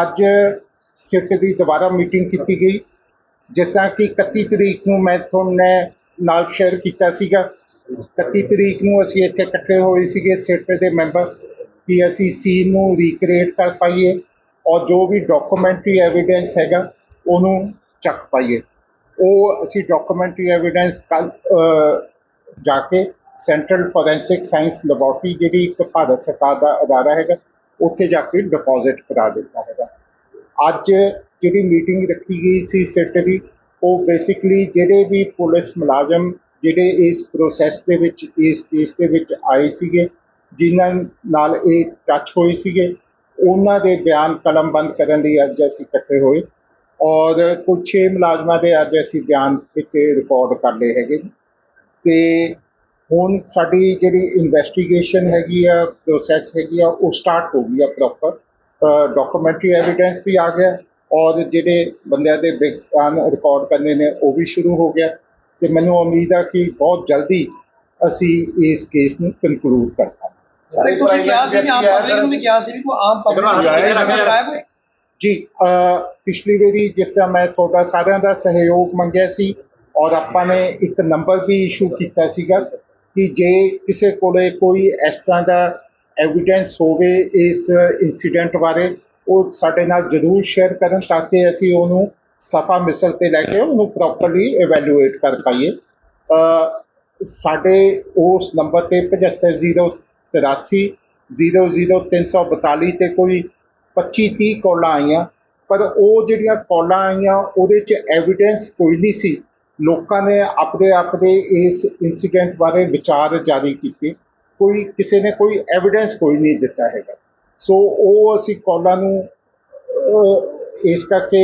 ਅੱਜ ਸਿੱਟ ਦੀ ਦੁਬਾਰਾ ਮੀਟਿੰਗ ਕੀਤੀ ਗਈ, ਜਿਸ ਤਰ੍ਹਾਂ ਕਿ 31 ਤਰੀਕ ਨੂੰ ਮੈਂ ਤੁਹਾਨੂੰ ਨਾਲ ਸ਼ੇਅਰ ਕੀਤਾ ਸੀਗਾ। 31 ਤਰੀਕ ਨੂੰ ਅਸੀਂ ਇੱਥੇ ਇਕੱਠੇ ਹੋਏ ਸੀਗੇ, ਸਿੱਟ ਦੇ ਮੈਂਬਰ, ਕਿ ਅਸੀਂ ਸੀਨ ਨੂੰ ਰੀਕ੍ਰੀਏਟ ਕਰ ਪਾਈਏ ਔਰ ਜੋ ਵੀ ਡਾਕੂਮੈਂਟਰੀ ਐਵੀਡੈਂਸ ਹੈਗਾ, ਉਹਨੂੰ ਚੱਕ ਪਾਈਏ। ਉਹ ਅਸੀਂ ਡਾਕੂਮੈਂਟਰੀ ਐਵੀਡੈਂਸ ਕੱਲ ਜਾ ਕੇ ਸੈਂਟਰਲ ਫੋਰੈਂਸਿਕ ਸਾਇੰਸ ਲੈਬੋਰਟਰੀ ਜਿਹੜੀ ਇੱਕ ਭਾਰਤ ਸਰਕਾਰ ਦਾ ਅਦਾਰਾ ਹੈਗਾ ਉੱਥੇ ਜਾ ਕੇ ਡਿਪੋਜ਼ਿਟ ਕਰਾ ਦਿੱਤਾ ਹੈਗਾ ਅੱਜ ਜਿਹੜੀ ਮੀਟਿੰਗ ਰੱਖੀ ਗਈ ਸੀ ਸਿੱਟ ਦੀ, ਉਹ ਬੇਸਿਕਲੀ ਜਿਹੜੇ ਵੀ ਪੁਲਿਸ ਮੁਲਾਜ਼ਮ ਜਿਹੜੇ ਇਸ ਪ੍ਰੋਸੈਸ ਦੇ ਵਿੱਚ, ਇਸ ਕੇਸ ਦੇ ਵਿੱਚ ਆਏ ਸੀਗੇ, ਜਿਨ੍ਹਾਂ ਨਾਲ ਇਹ ਟੱਚ ਹੋਏ ਸੀਗੇ, ਉਹਨਾਂ ਦੇ ਬਿਆਨ ਕਲਮਬੰਦ ਕਰਨ ਲਈ ਅੱਜ ਅਸੀਂ ਇਕੱਠੇ ਹੋਏ ਔਰ ਕੁਝ 6 ਮੁਲਾਜ਼ਮਾਂ ਦੇ ਅੱਜ ਅਸੀਂ ਬਿਆਨ ਵਿੱਚ ਰਿਕਾਰਡ ਕਰ ਲਏ ਹੈਗੇ ਜੀ। ਤੇ ਹੁਣ ਸਾਡੀ ਜਿਹੜੀ ਇਨਵੈਸਟੀਗੇਸ਼ਨ ਹੈਗੀ ਆ ਪ੍ਰੋਸੈਸ ਹੈਗੀ ਆ ਉਹ ਸਟਾਰਟ ਹੋ ਗਈ ਆ ਪ੍ਰੋਪਰ ਡਾਕੂਮੈਂਟਰੀ ਐਵੀਡੈਂਸ ਵੀ ਆ ਗਿਆ ਔਰ ਜਿਹੜੇ ਬੰਦਿਆਂ ਦੇ ਬਿਆਨ ਰਿਕਾਰਡ ਕਰਨੇ ਨੇ ਉਹ ਵੀ ਸ਼ੁਰੂ ਹੋ ਗਿਆ। ਤੇ ਮੈਨੂੰ ਉਮੀਦ ਆ ਕਿ ਬਹੁਤ ਜਲਦੀ ਅਸੀਂ ਇਸ ਕੇਸ ਨੂੰ ਕਨਕਲੂਡ ਕਰ ਪਾਵਾਂਗੇ। ਸਰ ਤੁਸੀਂ ਕਿਹਾ ਸੀ ਵੀ ਆਮ ਪਬਲਿਕ ਨੂੰ ਵੀ ਕਿਹਾ ਸੀ ਵੀ ਕੋਈ ਆਮ ਪਬਲਿਕ ਨੂੰ ਕਰਾਇਆ ਕੋਈ ਜੀ ਅ, ਪਿਛਲੀ ਵਾਰੀ ਜਿਸ ਤਰ੍ਹਾਂ ਮੈਂ ਤੁਹਾਡਾ ਸਾਰਿਆਂ ਦਾ ਸਹਿਯੋਗ ਮੰਗਿਆ ਸੀ ਔਰ ਆਪਾਂ ਨੇ ਇੱਕ ਨੰਬਰ ਵੀ ਇਸ਼ੂ ਕੀਤਾ ਸੀਗਾ। ਕਿ ਜੇ ਕਿਸੇ ਕੋਲੇ ਕੋਈ ਇਸ ਤਰ੍ਹਾਂ ਦਾ ਐਵੀਡੈਂਸ ਹੋਵੇ ਇਸ ਇਨਸੀਡੈਂਟ ਬਾਰੇ, ਉਹ ਸਾਡੇ ਨਾਲ ਜ਼ਰੂਰ ਸ਼ੇਅਰ ਕਰਨ ਤਾਂ ਕਿ ਅਸੀਂ ਉਹਨੂੰ ਸਫਾ ਮਿਸਲ ਤੇ ਲੈ ਕੇ ਉਹਨੂੰ ਪ੍ਰੋਪਰਲੀ ਇਵੈਲੂਏਟ ਕਰ ਪਾਈਏ। ਸਾਡੇ ਉਸ ਨੰਬਰ ਤੇ 7503 00342 ਤੇ ਕੋਈ 25 30 ਕਾਲਾਂ ਆਈਆਂ, ਪਰ ਉਹ ਜਿਹੜੀਆਂ ਕਾਲਾਂ ਆਈਆਂ, ਉਹਦੇ 'ਚ ਐਵੀਡੈਂਸ ਕੋਈ ਨਹੀਂ ਸੀ। ਲੋਕਾਂ ਨੇ ਆਪਣੇ ਆਪਣੇ ਇਸ ਇਨਸੀਡੈਂਟ ਬਾਰੇ ਵਿਚਾਰ ਜਾਰੀ ਕੀਤੇ। ਕੋਈ ਕਿਸੇ ਨੇ ਕੋਈ ਐਵੀਡੈਂਸ ਕੋਈ ਨਹੀਂ ਦਿੱਤਾ ਹੈਗਾ। ਸੋ ਉਹ ਅਸੀਂ ਕਾਲਾਂ ਨੂੰ ਇਸ ਕਰਕੇ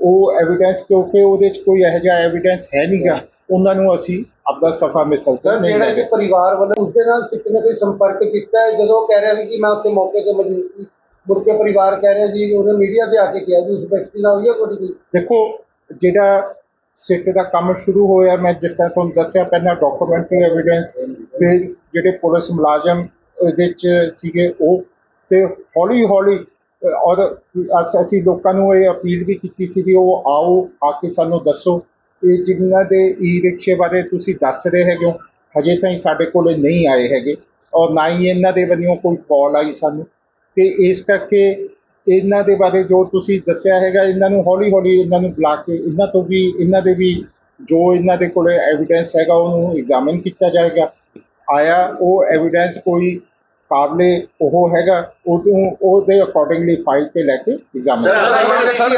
ਉਹ ਐਵੀਡੈਂਸ ਕਿਉਂਕਿ ਉਹਦੇ 'ਚ ਕੋਈ ਇਹੋ ਜਿਹਾ ਐਵੀਡੈਂਸ ਹੈ ਨਹੀਂਗਾ। ਉਹਨਾਂ ਨੂੰ ਅਸੀਂ ਆਪਦਾ ਸਫਾ ਮਿਸਲ ਤੇ ਸਰ ਨਹੀਂ ਜਿਹੜਾ ਕਿ ਪਰਿਵਾਰ ਵੱਲੋਂ ਉਸਦੇ ਨਾਲ ਸਿੱਖ ਨੇ ਕੋਈ ਸੰਪਰਕ ਕੀਤਾ ਹੈ। ਜਦੋਂ ਉਹ ਕਹਿ ਰਿਹਾ ਸੀ ਕਿ ਮੈਂ ਉੱਥੇ ਮੌਕੇ ਤੇ ਮੌਜੂਦ ਸੀ ਮੁੜ ਕੇ ਪਰਿਵਾਰ ਕਹਿ ਰਿਹਾ ਜੀ ਉਹਨੇ ਮੀਡੀਆ ਤੇ ਆ ਕੇ ਕਿਹਾ ਜੀ ਉਸ ਵਿਅਕਤੀ ਨਾਲ ਹੋਈ ਹੈ ਕੋਈ। ਦੇਖੋ ਜਿਹੜਾ ਸਿੱਟ ਦਾ ਕੰਮ ਸ਼ੁਰੂ ਹੋਇਆ। ਮੈਂ ਜਿਸ ਤਰ੍ਹਾਂ ਤੁਹਾਨੂੰ ਦੱਸਿਆ, ਪਹਿਲਾਂ ਡਾਕੂਮੈਂਟਰੀ ਐਵੀਡੈਂਸ ਫਿਰ ਜਿਹੜੇ ਪੁਲਿਸ ਮੁਲਾਜ਼ਮ ਇਹਦੇ ਚ ਸੀਗੇ, ਉਹ ਤੇ ਹੌਲੀ ਹੌਲੀ, ਔਰ ਅਸ- ਅਸੀਂ ਲੋਕਾਂ ਨੂੰ ਇਹ ਅਪੀਲ ਵੀ ਕੀਤੀ ਸੀ ਵੀ ਉਹ ਆਓ, ਆ ਕੇ ਸਾਨੂੰ ਦੱਸੋ। ਇਹ ਜਿਨ੍ਹਾਂ ਦੇ ਈ ਰਿਕਸ਼ੇ ਬਾਰੇ ਤੁਸੀਂ ਦੱਸ ਰਹੇ ਹੈਗੇ ਹੋ, ਹਜੇ ਤਾਈਂ ਸਾਡੇ ਕੋਲ ਨਹੀਂ ਆਏ ਹੈਗੇ। ਔਰ ਨਾ ਹੀ ਇਹਨਾਂ ਦੇ ਵੱਲੋਂ ਕੋਈ ਕਾਲ ਆਈ ਸਾਨੂੰ। ਤੇ ਇਸ ਕਰਕੇ ਇਹਨਾਂ ਦੇ ਬਾਰੇ ਜੋ ਤੁਸੀਂ ਦੱਸਿਆ ਹੈਗਾ ਇਹਨਾਂ ਨੂੰ ਹੌਲੀ ਹੌਲੀ ਇਹਨਾਂ ਨੂੰ ਬੁਲਾ ਕੇ ਇਹਨਾਂ ਤੋਂ ਵੀ ਇਹਨਾਂ ਦੇ ਵੀ ਜੋ ਇਹਨਾਂ ਦੇ ਕੋਲੇ ਐਵੀਡੈਂਸ ਹੈਗਾ ਉਹਨੂੰ ਐਗਜ਼ਾਮਿਨ ਕੀਤਾ ਜਾਏਗਾ। ਆਇਆ ਉਹ ਐਵੀਡੈਂਸ ਕੋਈ ਕਾਬਲੇ ਉਹ ਹੈਗਾ ਉਹਨੂੰ ਉਹਦੇ ਅਕੋਰਡਿੰਗਲੀ ਫਾਈਲ ਤੇ ਲੈ ਕੇ ਐਗਜ਼ਾਮਿਨ ਸਰ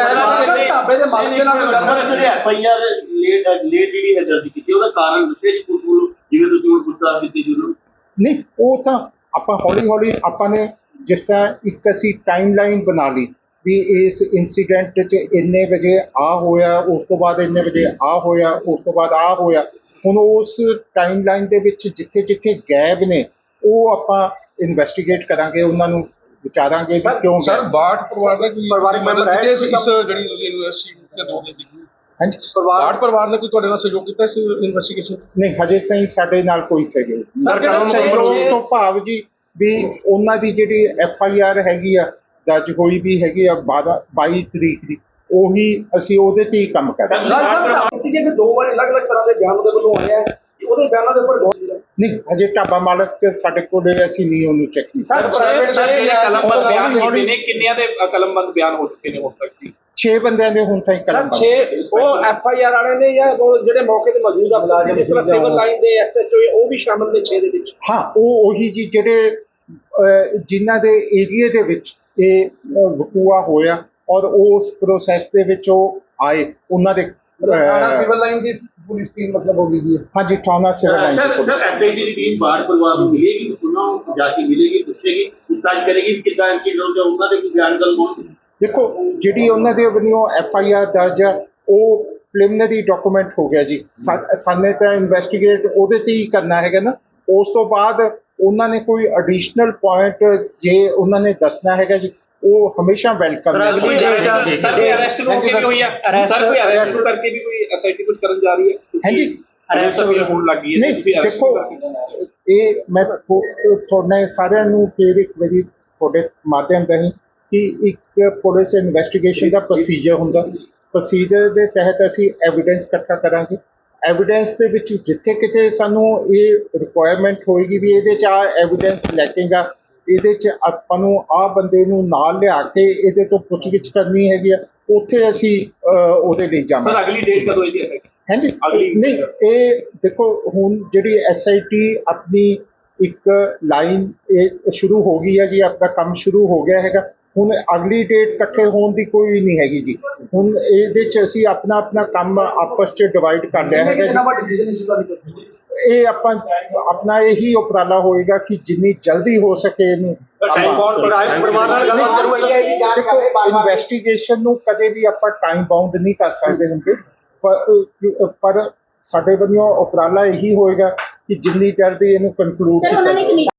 ਢਾਬੇ ਦੇ ਮਾਲਕ ਦੇ ਨਾਲ ਗੱਲ ਸਰ ਜਿਹੜੇ F I R late late ਜਿਹੜੀ ਹੈ ਦਰਜ ਕੀਤੀ ਉਹਦਾ ਕਾਰਨ ਦੱਸਿਆ ਜੀ ਪੁਲਿਸ ਜਿਵੇਂ ਤੁਸੀਂ ਹੁਣ ਪੁੱਛਤਾ ਕੀਤੀ ਜੀ ਉਹਨੂੰ? ਨਹੀਂ ਉਹ ਤਾਂ ਆਪਾਂ ਹੌਲੀ ਹੌਲੀ ਆਪਾਂ ਨੇ ਜਿਸ ਤਰ੍ਹਾਂ ਇੱਕ ਅਸੀਂ ਟਾਈਮਲਾਈਨ ਬਣਾ ਲਈ ਵੀ ਇਸ ਇਨਸੀਡੈਂਟ 'ਚ ਇੰਨੇ ਵਜੇ ਆ ਹੋਇਆ ਉਸ ਤੋਂ ਬਾਅਦ ਇੰਨੇ ਵਜੇ ਆ ਹੋਇਆ ਉਸ ਤੋਂ ਬਾਅਦ ਆ ਹੋਇਆ। ਹੁਣ ਉਸ ਟਾਈਮਲਾਈਨ ਦੇ ਵਿੱਚ ਜਿੱਥੇ ਜਿੱਥੇ ਗੈਪ ਨੇ ਉਹ ਆਪਾਂ ਇਨਵੈਸਟੀਗੇਟ ਕਰਾਂਗੇ ਉਹਨਾਂ ਨੂੰ ਵਿਚਾਰਾਂਗੇ ਕਿ ਕਿਉਂ ਸਰ ਬਾਟ ਪਰਿਵਾਰ ਦਾ ਕੋਈ ਪਰਿਵਾਰਕ ਮੈਂਬਰ ਹੈ ਇਸ ਜਿਹੜੀ ਯੂਨੀਵਰਸਿਟੀ ਦੇ ਦੋ ਦੇ ਦਿੱਤੀ ਹਾਂਜੀ। ਬਾਟ ਪਰਿਵਾਰ ਨੇ ਕੋਈ ਤੁਹਾਡੇ ਨਾਲ ਸਹਿਯੋਗ ਕੀਤਾ ਇਸ ਇਨਵੈਸਟੀਗੇਸ਼ਨ ਨਹੀਂ ਹਜੇ ਸਹੀ ਸਾਡੇ ਨਾਲ ਕੋਈ ਸਹਿਯੋਗ ਨਹੀਂ। ਸਰ, ਜਦੋਂ ਸਹਿਯੋਗ ਛੇ- ਤੋਂ ਭਾਵ ਜੀ ਵੀ ਉਹਨਾਂ ਦੀ ਜਿਹੜੀ ਐਫ ਆਈ ਆਰ ਹੈਗੀ ਆ ਦਰਜ ਹੋਈ ਵੀ ਹੈਗੀ ਆ 12 22 ਤਰੀਕ ਦੀ ਉਹੀ ਅਸੀਂ ਉਹਦੇ ਤੇ ਹੀ ਕੰਮ ਕਰ ਰਹੇ ਹਾਂ। ਢਾਬੇ ਦੇ ਦੋ ਵਾਰੀ ਅਲੱਗ-ਅਲੱਗ ਤਰ੍ਹਾਂ ਦੇ ਬਿਆਨ ਉਹਦੇ ਵੱਲੋਂ ਆਏ ਆ ਉਹਦੇ ਬਿਆਨਾਂ ਦੇ ਉੱਪਰ ਗੌਰ ਨਹੀਂ ਅਜੇ ਢਾਬਾ ਮਾਲਕ ਤੇ ਸਾਡੇ ਕੋਲ ਅਸੀਂ ਨਹੀਂ ਉਹਨੂੰ ਚੈੱਕ ਕੀਤਾ। ਕਲਮਬੰਦ ਬਿਆਨ ਕੀਤੇ ਨੇ ਕਿੰਨਿਆਂ ਦੇ ਕਲਮਬੰਦ ਬਿਆਨ ਹੋ ਚੁੱਕੇ ਨੇ ਹੁਣ ਤੱਕ ਜੀ? 6 ਬੰਦਿਆਂ ਦੇ ਹੁਣ ਤਾਈਂ ਸਰ ਕਲਮ 6 ਉਹ ਐਫ ਆਈ ਆਰ ਵਾਲੇ ਨੇ ਜਾਂ ਉਹ ਜਿਹੜੇ ਮੌਕੇ ਤੇ ਮੌਜੂਦ ਅਫਸਰ ਜਿਸ ਤਰ੍ਹਾਂ ਸਿਵਲ ਲਾਈਨ ਦੇ ਐਸ ਐਚ ਓ ਉਹ ਵੀ ਸ਼ਾਮਲ ਨੇ 6 ਦੇ ਵਿੱਚ? ਹਾਂ ਉਹ ਉਹੀ ਜੀ ਜਿਹੜੇ ਜਿਨ੍ਹਾਂ ਦੇ ਏਰੀਏ ਦੇ ਵਿੱਚ ਇਹ ਵਕੂਆ ਹੋਇਆ ਔਰ ਉਸ ਪ੍ਰੋਸੈਸ ਦੇ ਵਿੱਚ ਉਹ ਆਏ ਉਹਨਾਂ ਦੇ ਥਾਣਾ ਸਿਵਲ ਲਾਈਨ ਦੀ ਪੁਲਿਸ ਟੀਮ ਮਤਲਬ ਹੋ ਗਈ ਜੀ ਹਾਂਜੀ ਥਾਣਾ civil line sir the sir police S I T the team ਬਾਹਰ ਪਰਿਵਾਰ ਨੂੰ ਮਿਲੇਗੀ ਉਹਨਾਂ ਨੂੰ ਜਾ ਕੇ ਮਿਲੇਗੀ ਪੁੱਛੇਗੀ ਪੁੱਛਤਾਛ ਕਰੇਗੀ ਕਿ ਕਿੱਦਾਂ ਇਨਸੀਡੈਂਟ ਹੋਇਆ ਉਹਨਾਂ ਦੇ ਕੀ ਬਿਆਨ ਕਲਮ ਦੇਖੋ ਜਿਹੜੀ ਉਹਨਾਂ ਦੇ ਵੱਲੋਂ ਐਫ ਆਈ ਆਰ ਦਰਜ ਹੈ ਉਹ ਪ੍ਰੀਲਿਮਿਨਰੀ ਡਾਕੂਮੈਂਟ ਹੋ ਗਿਆ ਜੀ। ਸਾਨੇ ਤਾਂ ਇਨਵੈਸਟੀਗੇਟ ਉਹਦੇ ਤੇ ਹੀ ਕਰਨਾ ਹੈਗਾ ਨਾ। ਉਸ ਤੋਂ ਬਾਅਦ ਉਹਨਾਂ ਨੇ ਕੋਈ ਐਡੀਸ਼ਨਲ ਪੁਆਇੰਟ ਜੇ ਉਹਨਾਂ ਨੇ ਦੱਸਣਾ ਹੈਗਾ ਜੀ ਉਹ ਹਮੇਸ਼ਾ ਵੈਲਕਮ ਹੈ। ਸਰ ਕੋਈ ਅਰੈਸਟ ਨੂੰ ਕੇ ਵੀ ਹੋਈ ਹੈ ਸਰ ਕੋਈ ਅਰੈਸਟ ਕਰਕੇ ਵੀ ਕੋਈ ਐਸਆਈਟੀ ਕੁਝ ਕਰਨ ਜਾ ਰਹੀ ਹੈ? ਹਾਂਜੀ। ਅਰੈਸਟ ਵੀ ਹੋਣ ਲੱਗੀ ਹੈ ਨਹੀਂ ਤੁਸੀਂ ਦੇਖੋ ਇਹ ਮੈਂ ਤੁਹਾਡੇ ਸਾਰਿਆਂ ਨੂੰ ਫਿਰ ਇੱਕ ਵਾਰੀ ਤੁਹਾਡੇ ਮਾਧਿਅਮ ਰਾਹੀਂ ਕਿ ਇੱਕ ਪੁਲਿਸ ਇਨਵੈਸਟੀਗੇਸ਼ਨ ਦਾ ਪ੍ਰੋਸੀਜਰ ਹੁੰਦਾ। ਪ੍ਰੋਸੀਜਰ ਦੇ ਤਹਿਤ ਅਸੀਂ ਐਵੀਡੈਂਸ ਇਕੱਠਾ ਕਰਾਂਗੇ। ਐਵੀਡੈਂਸ ਦੇ ਵਿੱਚ ਜਿੱਥੇ ਕਿਤੇ ਸਾਨੂੰ ਇਹ ਰਿਕੁਆਇਰਮੈਂਟ ਹੋਏਗੀ ਵੀ ਇਹਦੇ ਚ ਆ ਐਵੀਡੈਂਸ ਲੈਕੇਗਾ ਇਹਦੇ ਚ ਆਪਾਂ ਨੂੰ ਆ ਬੰਦੇ ਨੂੰ ਨਾਲ ਲਿਆ ਕੇ ਇਹਦੇ ਤੋਂ ਪੁੱਛਗਿੱਛ ਕਰਨੀ ਹੈਗੀ ਆ ਉੱਥੇ ਅਸੀਂ ਉਹਦੇ ਲਈ ਜਾਵਾਂਗੇ। ਸਰ ਅਗਲੀ ਡੇਟ ਕਦੋਂ ਹੈ ਜੀ ਹਾਂਜੀ ਨਹੀਂ ਇਹ ਦੇਖੋ ਹੁਣ ਜਿਹੜੀ ਐਸਆਈਟੀ ਆਪਣੀ ਇੱਕ ਲਾਈਨ ਇਹ ਸ਼ੁਰੂ ਹੋ ਗਈ ਹੈ ਜੀ ਆਪਣਾ ਕੰਮ ਸ਼ੁਰੂ ਹੋ ਗਿਆ ਹੈਗਾ ਹੁਣ ਅਗਲੀ ਡੇਟ ਇਕੱਠੇ ਹੋਣ ਦੀ ਕੋਈ ਨਹੀਂ ਹੈਗੀ ਜੀ। ਹੁਣ ਇਹਦੇ ਚ ਅਸੀਂ ਆਪਣਾ ਆਪਣਾ ਕੰਮ ਆਪਸ ਚ ਡਿਵਾਈਡ ਕਰ ਲਿਆ ਹੈਗਾ ਜੀ। ਡਿਸੀਜਨ ਇਸ ਦਾ ਨਹੀਂ ਇਹ ਆਪਾਂ ਆਪਣਾ ਇਹੀ ਉਪਰਾਲਾ ਹੋਏਗਾ ਕਿ ਜਿੰਨੀ ਜਲਦੀ ਹੋ ਸਕੇ ਇਹਨੂੰ ਟਾਈਮ ਬਾਉਂਡ ਪਰਿਵਾਰ ਨਾਲ ਹੈ ਬਾਰ-ਬਾਰ ਇਨਵੈਸਟੀਗੇਸ਼ਨ ਨੂੰ ਕਦੇ ਵੀ ਆਪਾਂ ਟਾਈਮ ਬਾਉਂਡ ਨਹੀਂ ਕਰ ਸਕਦੇ ਹੁੰਦੇ। ਪਰ ਪਰ ਸਾਡੇ ਵੱਲੋਂ ਉਪਰਾਲਾ ਇਹੀ ਹੋਏਗਾ ਕਿ ਜਿੰਨੀ ਜਲਦੀ ਇਹਨੂੰ ਕੰਕਲੂਡ ਸਰ ਉਹਨਾਂ ਨੇ ਇੱਕ ਕੀਤਾ ਮੀਟਿੰਗ